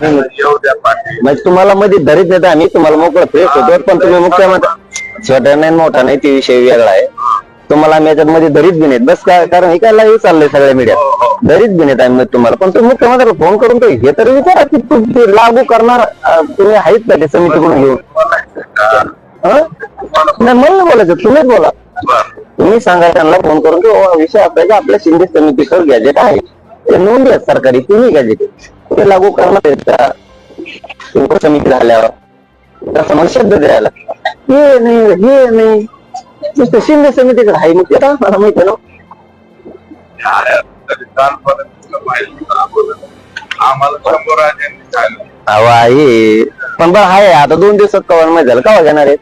म्हणजे तुम्हाला मध्ये धरीत नाही आम्ही तुम्हाला मोकळं फ्रेश होतो. पण तुम्ही मुख्यमंत्री छोटा नाही मोठा नाही ते विषय वेगळा आहे. तुम्हाला आम्ही याच्यात मध्ये धरीत बी नाहीत. बस काय कारण हे काय लाईव्ह चाललंय सगळ्या मीडियात धरीत बी नाहीत आम्ही तुम्हाला. पण तुम्ही मुख्यमंत्र्याला फोन करून तो हे तरी विचारा की तुम्ही लागू करणार तुम्ही आहेत का ते समितीकडून घेऊन? हं? नाही मला बोलायचं. तुम्हीच बोला. तुम्ही सांगा त्यांना फोन करून की "ओ, विषय की आपल्या शिंदे समितीकडे गॅजेट आहे. ते नोंदी सरकारी. तुम्ही गॅजेट ते लागू करणार आहेत का? उपसमिती झाल्यावर. तसं मग शब्द द्यायला. हे नाही हे नाही. नुसतं शिंदे समितीकडे आहे मग ते. मला माहिती आहे ना. अहो आहे पण बरं आहे आता दोन दिवसात कवर माहिती झालं. कवा घेणार आहेत?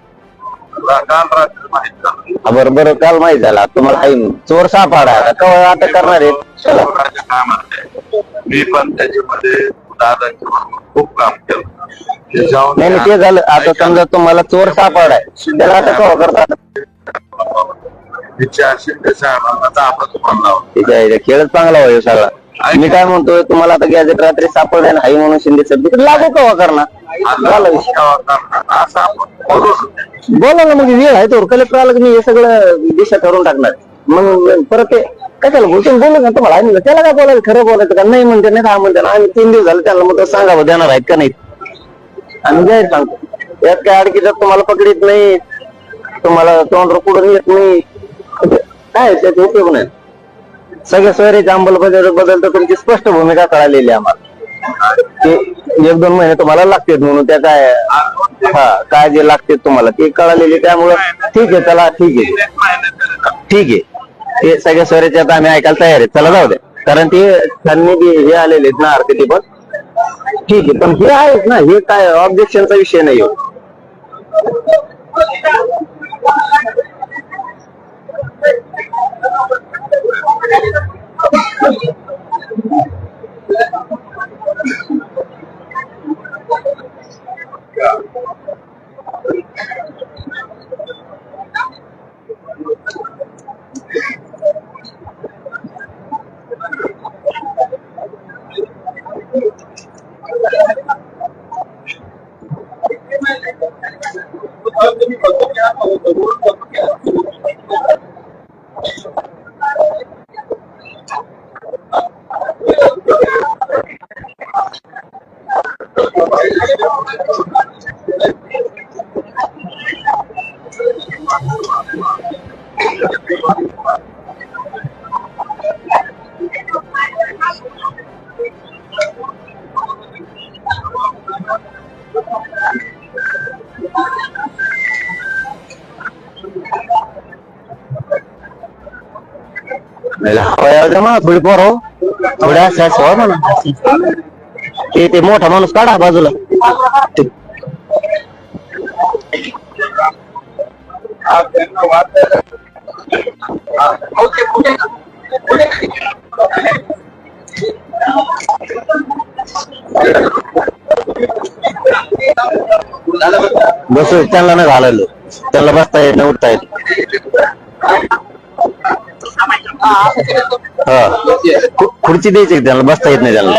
तुला काल माहिती झालं. हा, बरं बरं काल माहिती झाला. तुम्हाला आहे चोर सापडा. कवा आता करणार आहेत? चला शंभराच्या कामात मी पण त्याच्यामध्ये दादाच्या बरोबर खूप काम केलं ते जाऊन नाही नाही, ते झालं. आता समजा तुम्हाला चोर सापडाय त्याला आता कवा करतात तिच्या शिंदे साहेबांना दाबा तुम्हाला लावला. ठीक आहे. खेळच चांगला होईल सगळा. मी काय म्हणतोय तुम्हाला आता गॅजेट रात्री सापडले ना आई म्हणून शिंदे सर लागू कवा करणार? झाला विषय. असं आपण बोलू बोला ना मग वेळ आहे तो कलेक्टर आलं की मी हे सगळं दिशा ठरवून टाकणार. मग परत ते कशाला बोलतो बोलू ना तुम्हाला? आहे म्हणलं. त्याला काय बोलायचं? खरं बोलायचं का? नाही म्हणते नाही हा म्हणते ना आम्ही तीन दिवस झाले त्याला मग सांगावं देणार आहेत का नाही आम्ही जाहीर सांगतो? यात काय अडकीच्यात तुम्हाला पकडीत नाही. तुम्हाला तोंड कुठून येत नाही. काय त्याचे उपयोग नाही. सगळ्या सोयरीच्या अंमलबजावणी बदल तर तुमची स्पष्ट भूमिका कळालेली आहे आम्हाला. ते एक दोन महिने तुम्हाला लागते म्हणून त्या काय हा काय जे लागते तुम्हाला ते कळालेली त्यामुळं ठीक आहे चला ठीक आहे. ठीक आहे. ते सगळ्या सोयऱ्याचे आता आम्ही ऐकायला तयार आहे चला जाऊ दे. कारण ते त्यांनी जे हे आलेले आहेत ना आरती पण. ठीक आहे पण हे आहेत ना हे काय ऑब्जेक्शनचा विषय नाही हो तुम्ही बघतो घ्या बघतो घ्या जमा थोडी पोर हो हो म्हणा ते ते मोठा माणूस काढा बाजूला ते- बस त्यांना नाही घालायला त्याला बसता येत नाही उठता येत हा. खु- खुर्ची द्यायची का त्यांना? बसता येत नाही त्यांना.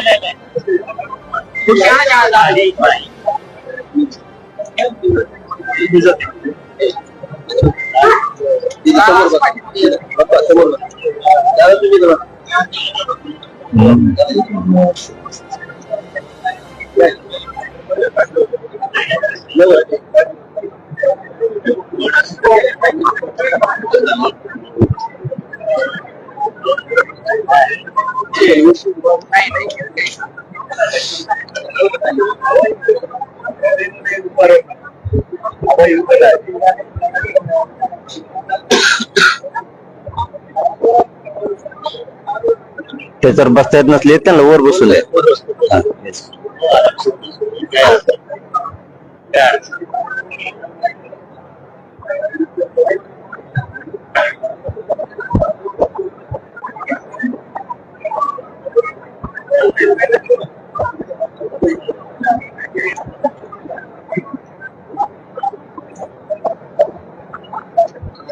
ते जर बसता येत नसले त्यांना वर बसून आहे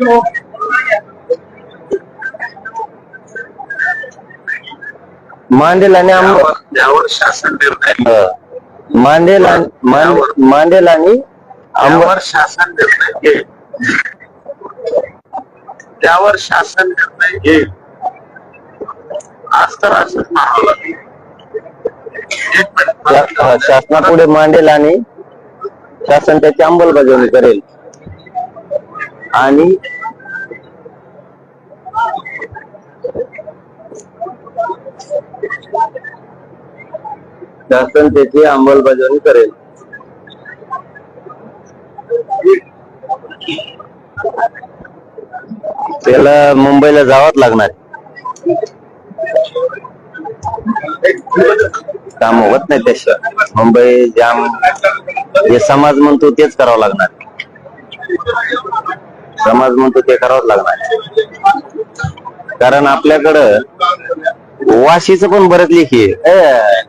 yes. मांडेल आणि आंब त्यावर त्यावर शासन निर्णय अं, मांडेल आंब त्यावर शासन निर्णय घेईल त्यावर शासन निर्णय घेईल आज तर असंच म्हणावं लागेल. एक मिनिट. शा- शासनापुढे मांडेल आणि शासन त्याची अंमलबजावणी करेल आणि शासन त्याची अंमलबजावणी करेल. त्याला मुंबईला जावाच लागणार. काम होत नाही त्याशिवाय. मुंबई जाम जे समाज म्हणतो तेच करावं लागणार. समाज म्हणतो ते करावंच लागणार कारण आपल्याकडं वाशीचं पण बरंच लेखी आहे.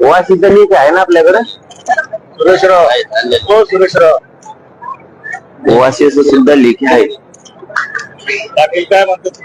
वाशीचं लेख आहे ना आपल्याकडं? सुरेशराव. हो सुरेशराव. वाशीचं सुद्धा लेखी आहे. काय म्हणतात